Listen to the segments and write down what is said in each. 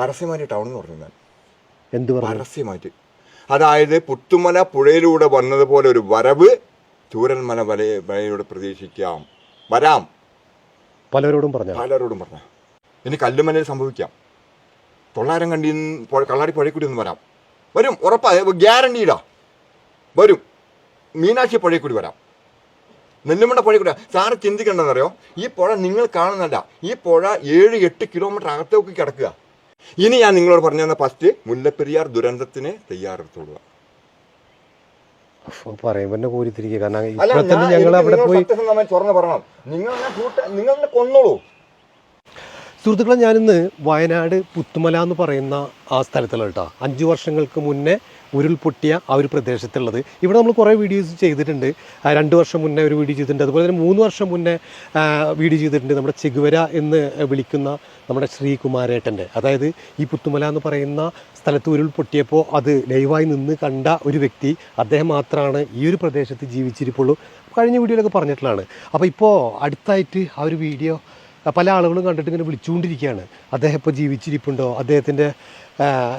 പരസ്യമായിട്ട് ടൗൺ എന്ന് പറഞ്ഞു ഞാൻ. എന്ത് പരസ്യമായിട്ട്. അതായത് പുത്തുമല പുഴയിലൂടെ വന്നതുപോലെ ഒരു വരവ് ചൂരന്മല വല വലയിലൂടെ പ്രതീക്ഷിക്കാം. വരാം. പലരോടും പറഞ്ഞു? പലരോടും പറഞ്ഞു. ഇനി കല്ലുമലയിൽ സംഭവിക്കാം. തൊള്ളായിരം കണ്ടി കള്ളാടി പുഴയിൽ ഒന്ന് വരാം. വരും ഉറപ്പാ ഗ്യാരണ്ടിയിലാ വരും. മീനാക്ഷി പുഴയിൽ കൂടി വരാം. നെല്ലുമണ്ട പുഴയിൽ സാർ സാറ് ചിന്തിക്കേണ്ടതെന്നറിയോ? ഈ പുഴ നിങ്ങൾ കാണുന്നല്ല ഈ പുഴ ഏഴ് എട്ട് കിലോമീറ്റർ അകത്തേക്ക് കിടക്കുക. ഇനി ഞാൻ നിങ്ങളോട് പറഞ്ഞു തന്ന ഫസ്റ്റ് മുല്ലപ്പെരിയാർ ദുരന്തത്തിന് തയ്യാറെടുത്തോളുക. തുറന്ന് പറയണം. നിങ്ങൾ കൊന്നോളൂ. സുഹൃത്തുക്കളെ ഞാനിന്ന് വയനാട് പുത്തുമല എന്ന് പറയുന്ന ആ സ്ഥലത്തുള്ള കേട്ടോ. അഞ്ചു വർഷങ്ങൾക്ക് മുന്നേ ഉരുൾപൊട്ടിയ ആ ഒരു പ്രദേശത്തുള്ളത്. ഇവിടെ നമ്മൾ കുറേ വീഡിയോസ് ചെയ്തിട്ടുണ്ട്. രണ്ട് വർഷം മുന്നേ ഒരു വീഡിയോ ചെയ്തിട്ടുണ്ട്. അതുപോലെ തന്നെ മൂന്ന് വർഷം മുന്നേ വീഡിയോ ചെയ്തിട്ടുണ്ട് നമ്മുടെ ചെകുവര എന്ന് വിളിക്കുന്ന നമ്മുടെ ശ്രീകുമാരേട്ടന്റെ. അതായത് ഈ പുത്തുമല എന്ന് പറയുന്ന സ്ഥലത്ത് ഉരുൾപൊട്ടിയപ്പോൾ അത് ലൈവായി നിന്ന് കണ്ട ഒരു വ്യക്തി അദ്ദേഹം മാത്രമാണ് ഈ ഒരു പ്രദേശത്ത് ജീവിച്ചിരിപ്പുള്ളൂ. കഴിഞ്ഞ വീഡിയോയിലൊക്കെ പറഞ്ഞിട്ടുള്ളതാണ്. അപ്പോൾ ഇപ്പോൾ അടുത്തായിട്ട് ആ ഒരു വീഡിയോ പല ആളുകളും കണ്ടിട്ട് ഇങ്ങനെ വിളിച്ചുകൊണ്ടിരിക്കുകയാണ്. അദ്ദേഹം ഇപ്പോൾ ജീവിച്ചിരിപ്പുണ്ടോ? അദ്ദേഹത്തിന്റെ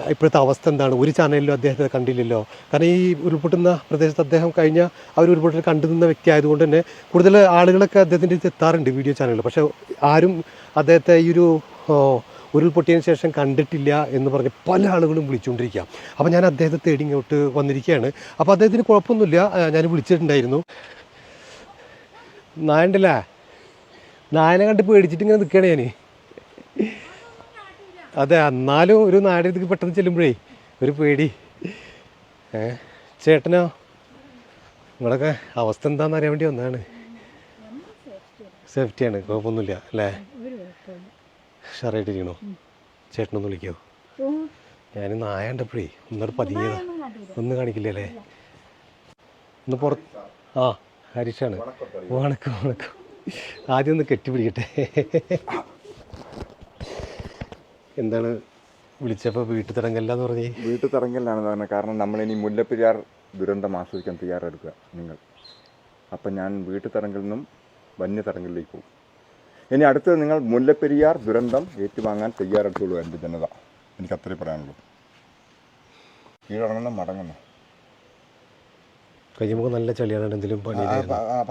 ഇപ്പോഴത്തെ അവസ്ഥ എന്താണ്? ഒരു ചാനലിലും അദ്ദേഹത്തെ കണ്ടില്ലല്ലോ. കാരണം ഈ ഉരുൾപൊട്ടുന്ന പ്രദേശത്ത് അദ്ദേഹം കഴിഞ്ഞ അവർ ഒരു ഉരുൾപൊട്ടൽ കണ്ടു നിന്ന വ്യക്തി ആയതുകൊണ്ട് തന്നെ കൂടുതൽ ആളുകളൊക്കെ അദ്ദേഹത്തിന്റെ അടുത്ത് എത്താറുണ്ട് വീഡിയോ ചാനലിൽ പക്ഷേ ആരും അദ്ദേഹത്തെ ഈ ഒരു ഉരുൾപൊട്ടിയതിന് ശേഷം കണ്ടിട്ടില്ല എന്ന് പറഞ്ഞ് പല ആളുകളും വിളിച്ചുകൊണ്ടിരിക്കുക അപ്പോൾ ഞാൻ അദ്ദേഹത്തെ തേടി ഇങ്ങോട്ട് വന്നിരിക്കുകയാണ്. അപ്പോൾ അദ്ദേഹത്തിന് കുഴപ്പമൊന്നുമില്ല. ഞാൻ വിളിച്ചിട്ടുണ്ടായിരുന്നു. നായണ്ടല്ലേ? നായനെ കണ്ട് പേടിച്ചിട്ട് ഇങ്ങനെ നിൽക്കുകയാണ് ഞാൻ. അതെ എന്നാലും ഒരു നാടിലേക്ക് പെട്ടെന്ന് ചെല്ലുമ്പോഴേ ഒരു പേടി. ഏ ചേട്ടനോ? നിങ്ങളൊക്കെ അവസ്ഥ എന്താണെന്ന് അറിയാൻ വേണ്ടി വന്നതാണ്. സേഫ്റ്റിയാണ് കുഴപ്പമൊന്നുമില്ല അല്ലേ? ഷറായിട്ടിരിക്കണോ ചേട്ടനൊന്ന് വിളിക്കോ. ഞാൻ നായ കണ്ടപ്പോഴേ ഒന്നോട് പതിങ്ങിയതാ. ഒന്നും കാണിക്കില്ലല്ലേ ഒന്ന് പുറത്ത് ആ ഹരീഷാണ്. വണക്കം വണക്കം. ആദ്യം ഒന്ന് കെട്ടിപ്പിടിക്കട്ടെ. എന്താണ് വിളിച്ചപ്പോൾ വീട്ടിൽ തിറങ്ങല്ല എന്ന് പറഞ്ഞേ? വീട്ടിൽ തിറങ്ങലാണ് പറഞ്ഞത്. കാരണം നമ്മളിനി മുല്ലപ്പെരിയാർ ദുരന്തം ആസ്വദിക്കാൻ തയ്യാറെടുക്കുക നിങ്ങൾ. അപ്പം ഞാൻ വീട്ടിൽ തിറങ്ങിൽ നിന്നും വന്യതരംഗിലേക്ക് പോകും. ഇനി അടുത്തത് നിങ്ങൾ മുല്ലപ്പെരിയാർ ദുരന്തം ഏറ്റുവാങ്ങാൻ തയ്യാറെടുത്തോളൂ എന്റെ ജനത. എനിക്ക് അത്രേ പറയാനുള്ളൂ. കീഴടങ്ങുന്ന മടങ്ങണം കഴിയുമ്പോൾ നല്ല ചളിയാണ് എന്തെങ്കിലും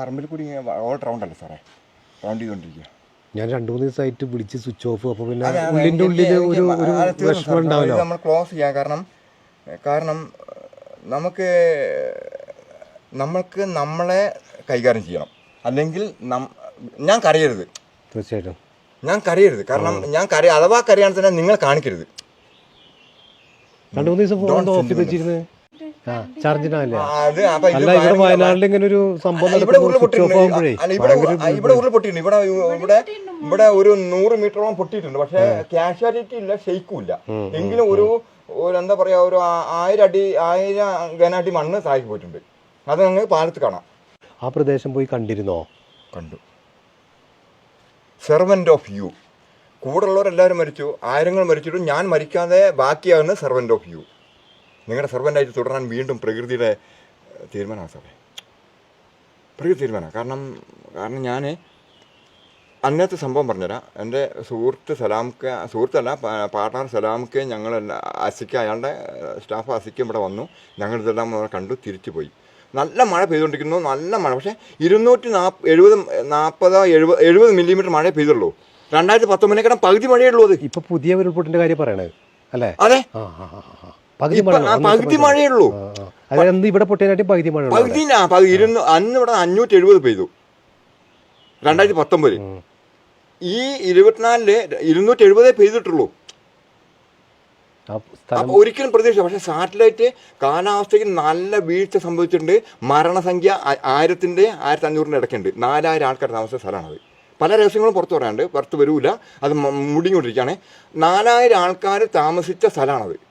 പറമ്പിൽ കൂടി ഓൾ റൗണ്ട് അല്ലേ സാറേ? റൗണ്ട് ചെയ്തുകൊണ്ടിരിക്കുക ഞാൻ രണ്ടു മൂന്ന് ദിവസമായിട്ട് വിളിച്ച് സ്വിച്ച് ഓഫ് അപ്പോൾ പിന്നെ ഉള്ളിന്റെ ഉള്ളിൽ ഒരു ഒരു വിഷമം ഉണ്ടാവില്ല. നമ്മൾ ക്ലോസ് ചെയ്യാം. കാരണം കാരണം നമുക്ക് നമ്മൾക്ക് നമ്മളെ കൈകാര്യം ചെയ്യണം. അല്ലെങ്കിൽ ഞാൻ കരയരുത്. തീർച്ചയായിട്ടും. ഞാൻ കരയരുത്. കാരണം ഞാൻ കരയ അഥവാ കരയാൻ തന്നെ നിങ്ങൾ കാണിക്കരുത്. രണ്ടു മൂന്ന് ദിവസം ഓഫ് ചെയ്ത് വെച്ചിരുന്നത്? അത് അല്ല ഇവിടെ വയനാട്ടിൽ ഇങ്ങനെ ഒരു സംഭവം ആകുമ്പോഴേ ഇവിടെ ആ, ഇവിടെ ഉരുൾ പൊട്ടിയിട്ടുണ്ട്. ഇവിടെ ഇവിടെ ഇവിടെ ഒരു നൂറ് മീറ്ററോളം പൊട്ടിയിട്ടുണ്ട്. പക്ഷെ കാഷ്വാലിറ്റി ഇല്ല ഷെയ്ക്കും ഇല്ല എങ്കിലും ഒരു ഒരു എന്താ പറയാ ഒരു ആയിരം അടി ആയിരം ഘനാടി മണ്ണ് താഴേക്ക് പോയിട്ടുണ്ട്. അത് ഞങ്ങൾ പാലത്ത് കാണാം. ആ പ്രദേശം പോയി കണ്ടിരുന്നോ? കണ്ടു. സെർവന്റ് ഓഫ് യു കൂടെ ഉള്ളവരെല്ലാവരും മരിച്ചു. ആയിരങ്ങൾ മരിച്ചിട്ടും ഞാൻ മരിക്കാതെ ബാക്കിയാണ് സെർവന്റ് ഓഫ് യു നിങ്ങളുടെ സെർവന്റായിട്ട് തുടരാൻ വീണ്ടും പ്രകൃതിയുടെ തീരുമാനമാണ് സാറേ. പ്രകൃതി തീരുമാനമാണ്. കാരണം കാരണം ഞാൻ അന്നത്തെ സംഭവം പറഞ്ഞുതരാം. എന്റെ സുഹൃത്ത് സലാംക്ക സുഹൃത്തല്ല പാർട്ട്ണർ സലാംക്ക് ഞങ്ങൾ അസിക്ക അയാളുടെ സ്റ്റാഫ് അസിക്ക ഇവിടെ വന്നു. ഞങ്ങൾ ഇതെല്ലാം കണ്ടു തിരിച്ചു പോയി. നല്ല മഴ പെയ്തുകൊണ്ടിരിക്കുന്നു നല്ല മഴ. പക്ഷേ ഇരുന്നൂറ്റി നാപ്പ് എഴുപത് നാൽപ്പതോ എഴുപത് എഴുപത് മില്ലിമീറ്റർ മഴ പെയ്തുള്ളൂ. രണ്ടായിരത്തി പത്തൊമ്പതിനേക്കാളും പകുതി മഴയേ ഉള്ളൂ അത്. ഇപ്പോൾ പുതിയ ഉരുൾപൊട്ടിന്റെ കാര്യം പറയണത് അല്ലേ? അതെ. ആ ആ ആ, ആ. പകുതി മഴയേ ഉള്ളൂ അതായത് അന്ന് ഇവിടെ പൊട്ടിയതിനായിട്ട് പകുതി മഴ പകുതി അന്ന് ഇവിടെ അഞ്ഞൂറ്റി എഴുപത് പെയ്തു. രണ്ടായിരത്തി പത്തൊമ്പത്. ഈ ഇരുപത്തിനാലിൽ ഇരുന്നൂറ്റി എഴുപതേ പെയ്തിട്ടുള്ളൂ ഒരിക്കലും പ്രതീക്ഷ പക്ഷെ സാറ്റലൈറ്റ് കാലാവസ്ഥയ്ക്ക് നല്ല വീഴ്ച സംഭവിച്ചിട്ടുണ്ട്. മരണസംഖ്യ ആയിരത്തിന്റെ ആയിരത്തി അഞ്ഞൂറിന്റെ ഇടയ്ക്കുണ്ട്. നാലായിരം ആൾക്കാർ താമസിച്ച സ്ഥലമാണത്. പല രഹസ്യങ്ങളും പുറത്തു പറയാണ്ട് പുറത്ത് വരൂല. അത് മുടിഞ്ഞുകൊണ്ടിരിക്കുകയാണ്. നാലായിരം ആൾക്കാർ താമസിച്ച സ്ഥലമാണത്.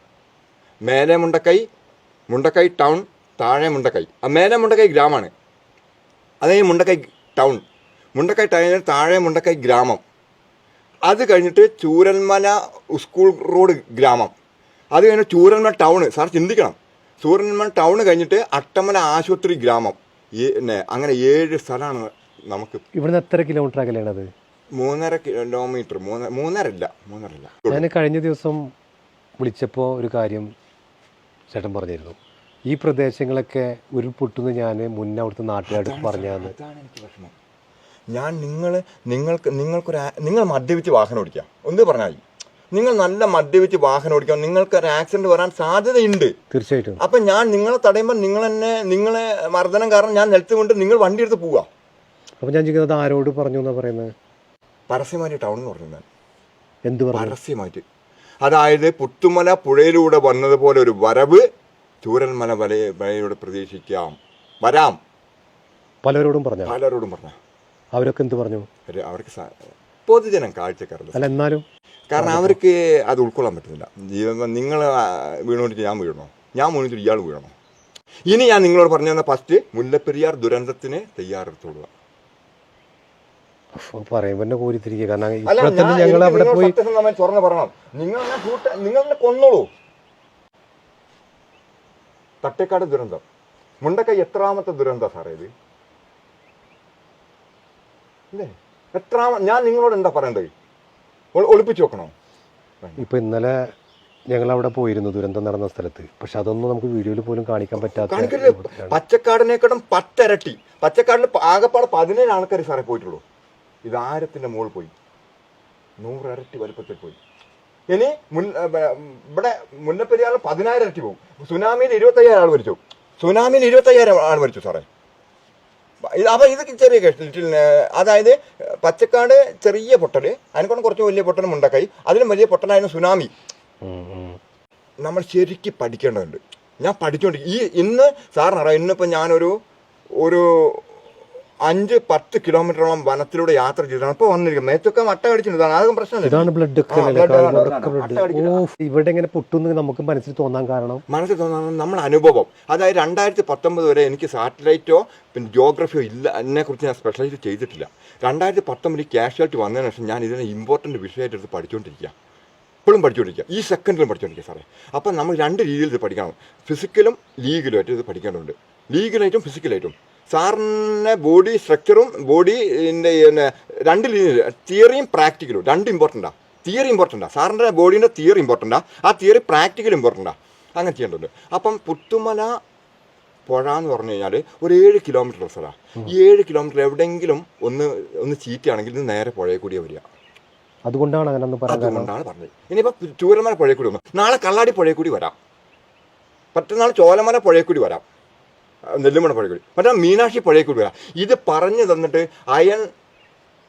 മേലെ മുണ്ടക്കൈ മുണ്ടക്കൈ ടൗൺ താഴെ മുണ്ടക്കൈ. ആ മേലെ മുണ്ടക്കൈ ഗ്രാമമാണ് അതേ മുണ്ടക്കൈ ടൗൺ. മുണ്ടക്കൈ ടൗണിൽ താഴെ മുണ്ടക്കൈ ഗ്രാമം. അത് കഴിഞ്ഞിട്ട് ചൂരന്മല സ്കൂൾ റോഡ് ഗ്രാമം. അത് കഴിഞ്ഞ് ചൂരന്മല ടൗണ്. സാർ ചിന്തിക്കണം. ചൂരന്മല ടൗൺ കഴിഞ്ഞിട്ട് അട്ടമല ആശുപത്രി ഗ്രാമം. അങ്ങനെ ഏഴ് സ്ഥലമാണ് നമുക്ക് ഇവിടുന്ന് എത്ര കിലോമീറ്റർ അകലെയാണ് അത് മൂന്നര കിലോമീറ്റർ. മൂന്ന് മൂന്നര ഇല്ല മൂന്നര ഇല്ല ഞാൻ കഴിഞ്ഞ ദിവസം വിളിച്ചപ്പോൾ ഒരു കാര്യം ചേട്ടൻ പറഞ്ഞിരുന്നു. ഈ പ്രദേശങ്ങളൊക്കെ ഉരുൾപൊട്ടുന്ന ഞാൻ മുന്നേ അവിടുത്തെ നാട്ടുകാർക്ക് പറഞ്ഞാന്ന് ഞാൻ നിങ്ങൾ നിങ്ങൾക്ക് നിങ്ങൾക്കൊരു നിങ്ങൾ മദ്യപിച്ച് വാഹനം ഓടിക്കാം. ഒന്ന് പറഞ്ഞാൽ നിങ്ങൾ നല്ല മദ്യപിച്ച് വാഹനം ഓടിക്കാം. നിങ്ങൾക്ക് ഒരു ആക്സിഡന്റ് വരാൻ സാധ്യതയുണ്ട്. തീർച്ചയായിട്ടും. അപ്പൊ ഞാൻ നിങ്ങളെ തടയുമ്പോൾ നിങ്ങൾ എന്നെ നിങ്ങളെ മർദ്ദനം കാരണം ഞാൻ നിലത്തുകൊണ്ട് നിങ്ങൾ വണ്ടി എടുത്ത് പോവുക. അപ്പോൾ ഞാൻ ചോദിക്കുന്നത് ആരോട് പറഞ്ഞു എന്നാ പറയുന്നത്? പരസ്യമായിട്ട് ടൗൺ എന്ന് പറഞ്ഞു ഞാൻ. എന്ത് പറഞ്ഞു? പരസ്യമായിട്ട്. അതായത് പുത്തുമല പുഴയിലൂടെ വന്നതുപോലെ ഒരു വരവ് ചൂരന്മല വല വലയിലൂടെ പ്രതീക്ഷിക്കാം. വരാം. പലരോടും പറഞ്ഞു? പലരോടും പറഞ്ഞു? അവരൊക്കെ എന്ത് പറഞ്ഞു? അവർക്ക് പൊതുജനം കാഴ്ചക്കാരല്ല അല്ല എന്നാലും കാരണം അവർക്ക് അത് ഉൾക്കൊള്ളാൻ പറ്റുന്നില്ല. ജീവിതം നിങ്ങൾ വീണോണ്ടിട്ട് ഞാൻ വീഴണോ? ഞാൻ വീണിട്ട് ഇയാൾ വീഴണോ? ഇനി ഞാൻ നിങ്ങളോട് പറഞ്ഞു തന്ന ഫസ്റ്റ് മുല്ലപ്പെരിയാർ ദുരന്തത്തിന് തയ്യാറെടുത്തോളുക. ഉഫ്, പറയുമ്പോൾ തന്നെ കോരിത്തിരിക്കുക. കാരണം ഇപ്പോൾ തന്നെ ഞങ്ങൾ അവിടെ പോയി തുറന്ന് പറയണം. നിങ്ങൾ നിങ്ങൾ കൊന്നോളൂ. തട്ടേക്കാട് ദുരന്തം. മുണ്ടക്ക എത്രാമത്തെ ദുരന്ത സാറേ ഇത്? അല്ലേ എത്രാമ ഞാൻ നിങ്ങളോട് എന്താ പറയണ്ടത്? ഒളിപ്പിച്ചു വെക്കണോ? ഇപ്പൊ ഇന്നലെ ഞങ്ങൾ അവിടെ പോയിരുന്നു ദുരന്തം നടന്ന സ്ഥലത്ത്. പക്ഷെ അതൊന്നും നമുക്ക് വീഡിയോയിൽ പോലും കാണിക്കാൻ പറ്റാത്ത പച്ചക്കാടിനെക്കാളും പത്തരട്ടി. പച്ചക്കാടിന് ആകെപ്പാടെ പതിനേഴ് ആൾക്കാർ സാറേ പോയിട്ടുള്ളൂ. ഇത് ആരത്തിന്റെ മുകളിൽ പോയി? നൂറിരട്ടി വലുപ്പത്തിൽ പോയി. ഇനി മുൻ ഇവിടെ മുന്നപ്പെരിയാൾ പതിനായിരം ഇരട്ടി പോകും. സുനാമിയിൽ ഇരുപത്തയ്യായിരം ആൾ മരിച്ചു. സുനാമിയിൽ ഇരുപത്തയ്യായിരം ആൾ മരിച്ചു സാറേ. അപ്പം ഇതൊക്കെ ഇത് ചെറിയ കേസ് അതായത് പച്ചക്കാട് ചെറിയ പൊട്ടൽ അതിനെക്കൊണ്ട് കുറച്ച് വലിയ പൊട്ടലും മുണ്ടക്കായി അതിലും വലിയ പൊട്ടലായിരുന്നു സുനാമി. നമ്മൾ ശരിക്കും പഠിക്കേണ്ടതുണ്ട്. ഞാൻ പഠിച്ചുകൊണ്ട് ഈ ഇന്ന് സാറിനറിയാം ഇന്നിപ്പോൾ ഞാനൊരു ഒരു അഞ്ച് പത്ത് കിലോമീറ്ററോളം വനത്തിലൂടെ യാത്ര ചെയ്താണ് ഇപ്പൊ വന്നിരിക്കുന്നത്. മേത്തൊക്കെ വട്ട കടിച്ചിട്ടുണ്ട്. അതൊക്കെ പ്രശ്നമില്ല ഇതാണ് ബ്ലഡ് ഇവിടെ ഇങ്ങനെ പൊട്ടുന്നു നമുക്ക് മനസ്സിൽ തോന്നാൻ കാരണം? മനസ്സിൽ തോന്നാൻ നമ്മുടെ അനുഭവം. അതായത് രണ്ടായിരത്തി പത്തൊമ്പത് വരെ എനിക്ക് സാറ്റലൈറ്റോ പിന്നെ ജോഗ്രഫിയോ ഇല്ല. അതിനെക്കുറിച്ച് ഞാൻ സ്പെഷ്യലൈസ് ചെയ്തിട്ടില്ല. രണ്ടായിരത്തി പത്തൊമ്പതിൽ ക്യാഷ്വാലിറ്റി വന്നതിന് ശേഷം ഞാൻ ഇതിനെ ഇമ്പോർട്ടന്റ് വിഷയമായിട്ട് എടുത്ത് പഠിച്ചുകൊണ്ടിരിക്കുക ഇപ്പോഴും പഠിച്ചുകൊണ്ടിരിക്കുക ഈ സെക്കൻഡിലും പഠിച്ചുകൊണ്ടിരിക്കുക സാറേ. അപ്പം നമ്മൾ രണ്ട് രീതിയിൽ ഇത് പഠിക്കണം. ഫിസിക്കലും ലീഗലുമായിട്ട് ഇത് പഠിക്കേണ്ടതുണ്ട്. ലീഗലായിട്ടും ഫിസിക്കലായിട്ടും സാറിന്റെ ബോഡി സ്ട്രക്ചറും ബോഡി പിന്നെ രണ്ട് രീതിയിൽ തിയറിയും പ്രാക്ടിക്കലും രണ്ട് ഇമ്പോർട്ടന്റാണ് തിയറി ഇമ്പോർട്ടന്റാണ് സാറിന്റെ ബോഡീന്റെ തിയറി ഇമ്പോർട്ടന്റാണ് ആ. തിയറി പ്രാക്ടിക്കൽ ഇമ്പോർട്ടന്റാണ് അങ്ങനെ ചെയ്യേണ്ടതുണ്ട്. അപ്പം പുത്തുമല പുഴ എന്ന് പറഞ്ഞു കഴിഞ്ഞാൽ ഒരു ഏഴ് കിലോമീറ്റർ സ്ഥലമാണ് ഈ ഏഴ് കിലോമീറ്റർ എവിടെയെങ്കിലും ഒന്ന് ഒന്ന് ചീറ്റാണെങ്കിൽ ഇത് നേരെ പുഴയിൽ കൂടിയേ വരിക. അതുകൊണ്ടാണ് അങ്ങനെ അതുകൊണ്ടാണ് പറഞ്ഞത്. ഇനിയിപ്പോൾ ചൂരമല പുഴയിൽ കൂടി വന്നു. നാളെ കള്ളാടി പുഴയിൽ കൂടി വരാം. മറ്റന്നാൾ ചോലമല പുഴയിൽ കൂടി വരാം. ആ, പഴയക്കുടി മറ്റാ മീനാക്ഷി പഴയക്കുടി ഇത് പറഞ്ഞു തന്നിട്ട് അയൺ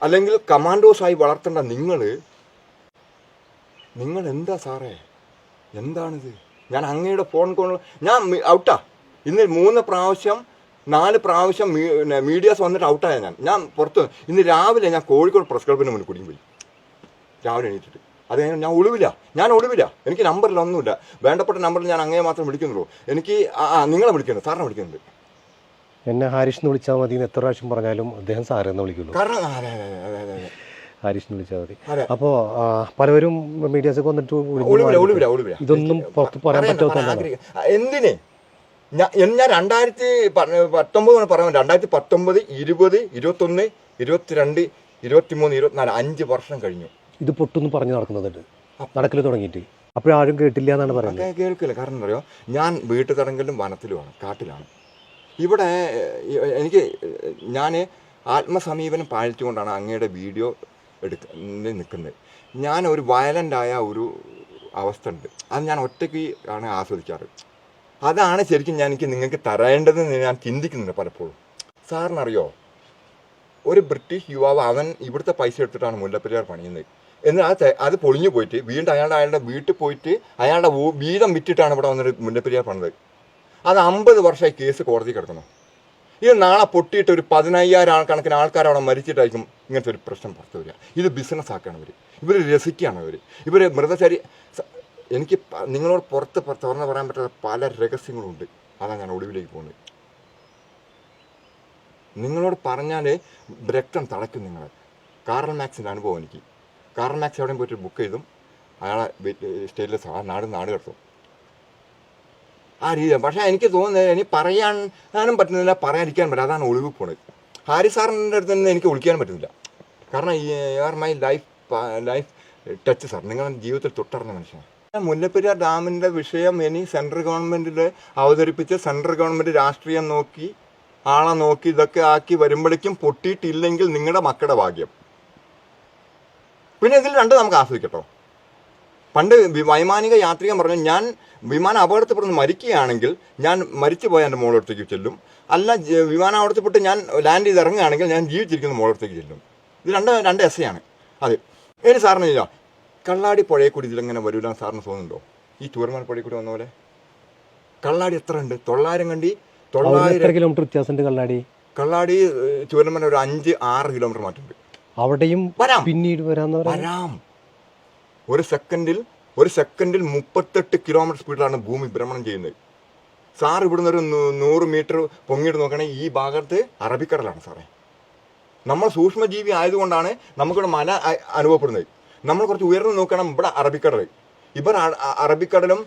അല്ലെങ്കിൽ കമാൻഡോസായി വളർത്തേണ്ട നിങ്ങൾ നിങ്ങൾ എന്താ സാറേ? എന്താണിത്? ഞാൻ അങ്ങയുടെ ഫോൺ കോൾ ഞാൻ ഔട്ടാ. ഇന്ന് മൂന്ന് പ്രാവശ്യം നാല് പ്രാവശ്യം മീഡിയാസ് വന്നിട്ട് ഔട്ടായ ഞാൻ. ഞാൻ പുറത്ത് ഇന്ന് രാവിലെ ഞാൻ കോഴിക്കോട് പ്രസ് ക്ലബിന് മുന്നിൽ കുടുങ്ങി പോയി. രാവിലെ എണീറ്റിട്ട്. അത് ഞാൻ ഒളിവില്ല. ഞാൻ ഒളിവില്ല. എനിക്ക് നമ്പറിൽ ഒന്നുമില്ല വേണ്ടപ്പെട്ട നമ്പറിൽ ഞാൻ അങ്ങേ മാത്രം വിളിക്കുന്നുള്ളൂ. എനിക്ക് നിങ്ങളെ വിളിക്കുന്നു സാറിനെ വിളിക്കുന്നുണ്ട്. എന്നെ ഹാരിഷ് എന്ന് വിളിച്ചാൽ മതി എത്ര പ്രാവശ്യം പറഞ്ഞാലും അദ്ദേഹം സാറെന്ന് വിളിക്കുള്ളൂ. കാരണം ആ, അതെ അതെ അതെ അതെ അതെ. ഹാരിഷ് എന്ന് വിളിച്ചാൽ മതി. അപ്പോ അപ്പോൾ പലവരും മീഡിയാസൊക്കെ വന്നിട്ട് ഇതൊന്നും പുറത്ത് പറയാൻ പറ്റാത്ത എന്തിന്? ഞാൻ ഞാൻ രണ്ടായിരത്തി പത്തൊമ്പത് പറയാൻ രണ്ടായിരത്തി പത്തൊമ്പത് ഇരുപത് ഇരുപത്തൊന്ന് ഇരുപത്തിരണ്ട് ഇരുപത്തിമൂന്ന് ഇരുപത്തിനാല് അഞ്ച് വർഷം കഴിഞ്ഞു. ഇത് പൊട്ടൊന്നും പറഞ്ഞു നടക്കുന്നുണ്ട് നടക്കൽ തുടങ്ങിയിട്ട്. അപ്പോഴാരും കേട്ടില്ല എന്നാണ് പറയുന്നത്. കേൾക്കില്ല. കാരണം അറിയോ? ഞാൻ വീട്ടു തടങ്കലിലും വനത്തിലുമാണ് കാട്ടിലാണ്. ഇവിടെ എനിക്ക് ഞാൻ ആത്മസമീപനം പാലിച്ചുകൊണ്ടാണ് അങ്ങയുടെ വീഡിയോ എടുക്ക നിൽക്കുന്നത് ഞാൻ ഒരു വയലന്റായ ഒരു അവസ്ഥ ഉണ്ട്. അത് ഞാൻ ഒറ്റയ്ക്ക് ആണ് ആസ്വദിക്കാറ്. അതാണ് ശരിക്കും ഞാൻ എനിക്ക് നിങ്ങൾക്ക് തരേണ്ടതെന്ന് ഞാൻ ചിന്തിക്കുന്നുണ്ട് പലപ്പോഴും. സാറിനറിയോ ഒരു ബ്രിട്ടീഷ് യുവാവ് അവൻ ഇവിടുത്തെ പൈസ എടുത്തിട്ടാണ് മുല്ലപ്പെരിയാർ പണിയുന്നത്. എന്നാൽ ആ അത് പൊളിഞ്ഞു പോയിട്ട് വീണ്ടും അയാളുടെ അയാളുടെ വീട്ടിൽ പോയിട്ട് അയാളുടെ വീതം വിറ്റിട്ടാണ് ഇവിടെ വന്നിട്ട് മുല്ലപ്പെരിയാർ പണിത്. അത് അമ്പത് വർഷമായി കേസ് കോടതി കിടക്കുന്നു. ഇത് നാളെ പൊട്ടിയിട്ട് ഒരു പതിനയ്യായിരം ആൾക്കണക്കിന് ആൾക്കാർ അവിടെ മരിച്ചിട്ടായിരിക്കും ഇങ്ങനത്തെ ഒരു പ്രശ്നം പുറത്തു വരിക. ഇത് ബിസിനസ് ആക്കുകയാണ് ഇവർ ഇവർ രസിക്കുകയാണ് ഇവർ ഇവർ മൃതശരി എനിക്ക് നിങ്ങളോട് പുറത്ത് തുറന്ന് പറയാൻ പറ്റാത്ത പല രഹസ്യങ്ങളുണ്ട്. അതാണ് ഞാൻ ഒടുവിലേക്ക് പോകുന്നത്. നിങ്ങളോട് പറഞ്ഞാൽ രക്തം തളയ്ക്കും നിങ്ങളെ. കാറൽ മാക്സിന്റെ അനുഭവം എനിക്ക്. കാറൽ മാക്സ് എവിടെയും പോയിട്ട് ബുക്ക് ചെയ്തും അയാളെ ആ നാട് നാട് കടത്തും. ആ രീതി. പക്ഷേ എനിക്ക് തോന്നുന്നത് ഇനി പറയാനും പറ്റുന്നില്ല പറയാതിരിക്കാൻ പറ്റില്ല. അതാണ് ഒളിവ് പോണത്. ഹാരി സാറിന്റെ അടുത്ത് നിന്ന് എനിക്ക് ഒളിക്കാൻ പറ്റുന്നില്ല. കാരണം ഈ are my life life touch sir നിങ്ങളുടെ ജീവിതത്തിൽ തൊട്ടറിഞ്ഞ മനുഷ്യനാണ്. മുല്ലപ്പെരിയാർ ഡാമിന്റെ വിഷയം ഇനി സെൻട്രൽ ഗവൺമെന്റിൽ അവതരിപ്പിച്ച് സെൻട്രൽ ഗവൺമെന്റ് രാഷ്ട്രീയം നോക്കി ആളെ നോക്കി ഇതൊക്കെ ആക്കി വരുമ്പോഴേക്കും പൊട്ടിയിട്ടില്ലെങ്കിൽ നിങ്ങളുടെ മക്കളുടെ ഭാഗ്യം. പിന്നെ ഇതിൽ രണ്ട് നമുക്ക് ആസ്വദിക്കട്ടോ. പണ്ട് വൈമാനിക യാത്രികൻ പറഞ്ഞു ഞാൻ വിമാനം അപകടത്തിൽപ്പെട്ട് മരിക്കുകയാണെങ്കിൽ ഞാൻ മരിച്ചു പോയ എന്റെ മോളടുത്തേക്ക് ചെല്ലും. അല്ല വിമാനം അപകടത്തിൽപ്പെട്ട് ഞാൻ ലാൻഡ് ചെയ്ത് ഇറങ്ങുകയാണെങ്കിൽ ഞാൻ ജീവിച്ചിരിക്കുന്ന മോളടുത്തേക്ക് ചെല്ലും. ഇത് രണ്ട് രണ്ട് എസ് ആണ് അതെ. ഇനി സാറിന് ഇല്ല കള്ളാടി പുഴയെ കൂടി ഇതിലെങ്ങനെ വരൂല സാറിന് തോന്നുന്നുണ്ടോ? ഈ ചൂരമാൻ പുഴയെ കൂടി വന്ന പോലെ? കള്ളാടി എത്ര ഉണ്ട്? തൊള്ളായിരം കണ്ടി? തൊള്ളായിരം കിലോമീറ്റർ വ്യത്യാസമുണ്ട് കള്ളാടി? കള്ളാടി ചൂരമാൻ ചൂരമല ഒരു അഞ്ച് ആറ് കിലോമീറ്റർ മാറ്റുണ്ട് അവിടെയും വരാം. പിന്നീട് വരാം പറയാം വരാം. ഒരു സെക്കൻഡിൽ ഒരു സെക്കൻഡിൽ മുപ്പത്തെട്ട് കിലോമീറ്റർ സ്പീഡിലാണ് ഭൂമി ഭ്രമണം ചെയ്യുന്നത്. സാർ ഇവിടുന്ന് ഒരു നൂ- നൂറ് മീറ്റർ പൊങ്ങിട്ട് നോക്കുകയാണെങ്കിൽ ഈ ഭാഗത്ത് അറബിക്കടലാണ് സാറേ. നമ്മൾ സൂക്ഷ്മജീവി ആയതുകൊണ്ടാണ് നമുക്കിവിടെ മല അ- അനുഭവപ്പെടുന്നത്. നമ്മൾ കുറച്ച് ഉയർന്നു നോക്കണം ഇവിടെ അറബിക്കടൽ ഇവർ അ- അ- അറബിക്കടലും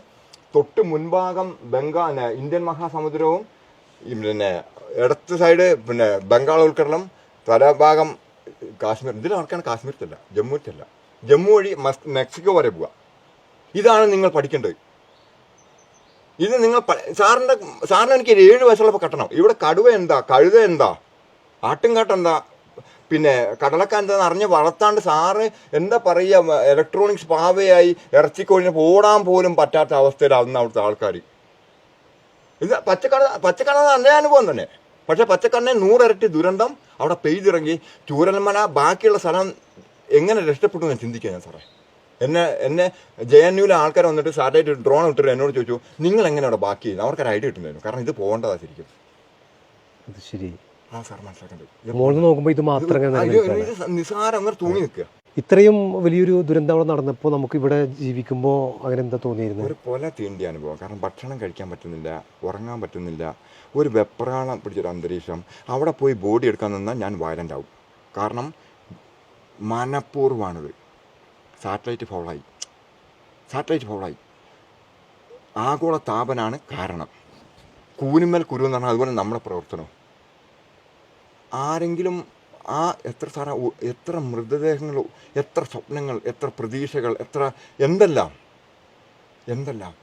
തൊട്ട് മുൻഭാഗം ബംഗാ ന- ഇന്ത്യൻ മഹാസമുദ്രവും ഈ പിന്നെ ഇടത്ത് സൈഡ് പിന്നെ ബംഗാൾ ഉൾക്കടലും തലഭാഗം കാശ്മീർ ഇതിൽ നടക്കുകയാണ് കാശ്മീരത്തല്ല ജമ്മുവിലല്ല ജമ്മു വഴി മെക്സിക്കോ വരെ പോവുക ഇതാണ് നിങ്ങൾ പഠിക്കേണ്ടത്. ഇത് നിങ്ങൾ സാറിന്റെ സാറിന് എനിക്ക് ഏഴ് വയസ്സുള്ളപ്പോൾ കട്ടണം. ഇവിടെ കടുവ എന്താ? കഴുത എന്താ? ആട്ടുംകാട്ട് എന്താ? പിന്നെ കടലക്ക എന്താന്ന് അറിഞ്ഞ് വളർത്താണ്ട് സാറ് എന്താ പറയുക ഇലക്ട്രോണിക്സ് പാവയായി ഇറച്ചിക്കോഴിനെ ഓടാൻ പോലും പറ്റാത്ത അവസ്ഥയിലാവുന്ന അവിടുത്തെ ആൾക്കാർ ഇത് പച്ചക്കട പച്ചക്കട നല്ല അനുഭവം തന്നെ. പക്ഷെ പച്ചക്കണ്ണെ നൂറിരട്ടി ദുരന്തം അവിടെ പെയ്തിറങ്ങി ചൂരൽമല ബാക്കിയുള്ള സ്ഥലം എങ്ങനെ രക്ഷപ്പെട്ടു ഞാൻ ചിന്തിക്കുക ഞാൻ സാറേ. എന്നെ എന്നെ ജെ എൻ യുവിലെ ആൾക്കാർ വന്നിട്ട് സാറ്റലൈറ്റ് ഡ്രോൺ ഇട്ടിട്ട് എന്നോട് ചോദിച്ചു നിങ്ങൾ എങ്ങനെ അവിടെ ബാക്കി? ചെയ്യുന്നത് അവർക്കൊരു ഐഡിയ കിട്ടുന്നതായിരുന്നു. കാരണം ഇത് പോകേണ്ടതാ ശരിക്കും. ശരി. ആ സാർ മനസ്സിലാക്കേണ്ടത് നോക്കുമ്പോൾ ഇത് മാത്രം നിസാരം അങ്ങനെ തൂങ്ങി നിൽക്കുക. ഇത്രയും വലിയൊരു ദുരന്തം അവിടെ നടന്നപ്പോൾ നമുക്ക് ഇവിടെ ജീവിക്കുമ്പോൾ അങ്ങനെ എന്താ തോന്നിയിരുന്നു ഒരു പോലെ തീണ്ടിയ അനുഭവം. കാരണം ഭക്ഷണം കഴിക്കാൻ പറ്റുന്നില്ല ഉറങ്ങാൻ പറ്റുന്നില്ല ഒരു വെപ്രാളം പിടിച്ചൊരു അന്തരീക്ഷം. അവിടെ പോയി ബോഡി എടുക്കാൻ നിന്നാൽ ഞാൻ വയലന്റ് ആവും. കാരണം മനഃപൂർവമാണിത്. സാറ്റലൈറ്റ് ഫോളായി സാറ്റലൈറ്റ് ഫോളായി ആഗോള താപനാണ് കാരണം. കൂനിമേൽ കുരു എന്ന് പറഞ്ഞാൽ അതുപോലെ നമ്മുടെ പ്രവർത്തനം ആരെങ്കിലും ആ എത്ര സാറ എത്ര മൃതദേഹങ്ങൾ എത്ര സ്വപ്നങ്ങൾ എത്ര പ്രതീക്ഷകൾ എത്ര എന്തെല്ലാം എന്തെല്ലാം?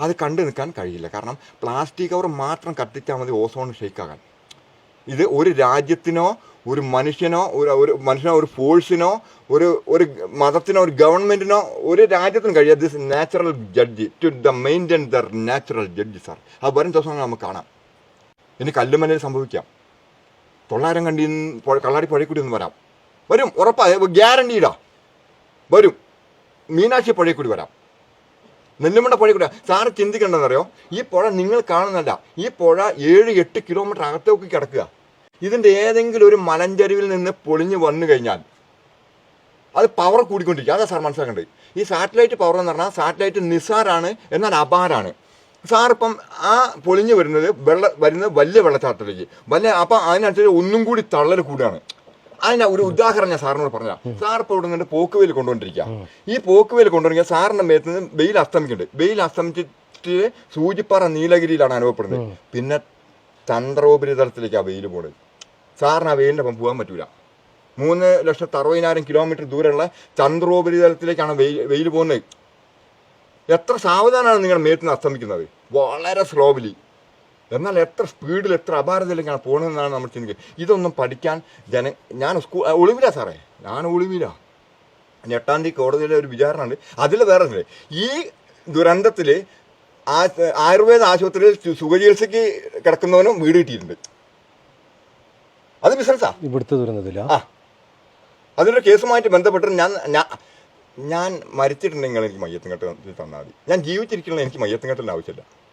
അത് കണ്ടു നിൽക്കാൻ കഴിയില്ല. കാരണം പ്ലാസ്റ്റിക് കവർ മാത്രം കത്തിച്ചാൽ മതി ഓസോൺ ഷെയ്ക്കാകാൻ. ഇത് ഒരു രാജ്യത്തിനോ ഒരു മനുഷ്യനോ ഒരു ഒരു മനുഷ്യനോ ഒരു ഫോഴ്സിനോ ഒരു ഒരു മതത്തിനോ ഒരു ഗവൺമെന്റിനോ ഒരു രാജ്യത്തിനും കഴിയാം this natural judge to the maintain their natural judge sir അത് വരും ദിവസങ്ങൾ നമുക്ക് കാണാം. ഇനി കല്ലുമലയിൽ സംഭവിക്കാം. തൊള്ളായിരം കണ്ടി കള്ളാടി പഴയക്കുടി ഒന്ന് വരാം. വരും ഉറപ്പായ ഗ്യാരണ്ടീടാ വരും മീനാക്ഷി പഴയക്കുടി വരാം. നെല്ലുമണ്ണ പുഴയെക്കുടി സാറ് ചിന്തിക്കേണ്ടതെന്നറിയോ? ഈ പുഴ നിങ്ങൾ കാണുന്നല്ല ഈ പുഴ ഏഴ് എട്ട് കിലോമീറ്റർ അകത്തേക്ക് കിടക്കുക. ഇതിന്റെ ഏതെങ്കിലും ഒരു മലഞ്ചരിവിൽ നിന്ന് പൊളിഞ്ഞ് വന്നു കഴിഞ്ഞാൽ അത് പവർ കൂടിക്കൊണ്ടിരിക്കുക അതാ സാർ മനസ്സിലാക്കേണ്ടത്. ഈ സാറ്റലൈറ്റ് പവർ എന്ന് പറഞ്ഞാൽ സാറ്റലൈറ്റ് നിസാറാണ് എന്നാൽ അപാരാണ്. സാർ ഇപ്പം ആ പൊളിഞ്ഞു വരുന്നത് വെള്ള വരുന്നത് വലിയ വെള്ളച്ചാട്ടത്തിലേക്ക്. വലിയ അപ്പം അതിനനുസരിച്ച് ഒന്നും കൂടി തള്ളൽ കൂടിയാണ് അതിന് ഒരു ഉദാഹരണം ഞാൻ സാറിനോട് പറഞ്ഞാൽ സാർ ഇപ്പോൾ ഇവിടെ നിന്ന് പോക്കുവേൽ കൊണ്ടുകൊണ്ടിരിക്കുക ഈ പോക്കുവേൽ കൊണ്ടുവരിക സാറിന്റെ മേത്ത് നിന്ന് വെയിൽ അസ്തമിക്കുന്നുണ്ട്. വെയിൽ അസ്തമിച്ചിട്ട് സൂചിപ്പാറ നീലഗിരിയിലാണ് അനുഭവപ്പെടുന്നത്. പിന്നെ ചന്ദ്രോപരിതലത്തിലേക്ക് ആ വെയിൽ പോണത്. സാറിന് ആ വെയിലിന്റെ ഒപ്പം പോകാൻ പറ്റൂല. മൂന്ന് ലക്ഷത്തി അറുപതിനായിരം കിലോമീറ്റർ ദൂരമുള്ള ചന്ദ്രോപരിതലത്തിലേക്കാണ് വെയിൽ വെയിൽ പോകുന്നത്. എത്ര സാവധാനമാണ് നിങ്ങൾ മേത്തിന് അസ്തമിക്കുന്നത്? വളരെ സ്ലോവിലി എന്നാൽ എത്ര സ്പീഡിൽ എത്ര അപാരതയിലേക്കാണ് പോകണമെന്നാണ് നമ്മൾ ചിന്തിക്കുക ഇതൊന്നും പഠിക്കാൻ ജന ഞാൻ സ്കൂൾ ഒളിവില്ല സാറേ. ഞാൻ ഒളിവില്ല ഇനി എട്ടാം തീയതി കോടതിയിലെ ഒരു വിചാരണ ഉണ്ട് അതിൽ വേറെ ഈ ദുരന്തത്തിൽ ആയുർവേദ ആശുപത്രിയിൽ സുഖചികിത്സയ്ക്ക് കിടക്കുന്നവനും വീട് കിട്ടിയിട്ടുണ്ട്. അത് ബിസിനസ്സാ ഇവിടുത്തെ ദുരന്തത്തില? ആ. അതിന്റെ കേസുമായിട്ട് ബന്ധപ്പെട്ട് ഞാൻ ഞാൻ മരിച്ചിട്ടുണ്ടെങ്കിൽ എനിക്ക് മയ്യത്തും തന്നാൽ മതി. ഞാൻ ജീവിച്ചിരിക്കണമെങ്കിൽ എനിക്ക് മയ്യത്തും ആവശ്യമില്ല.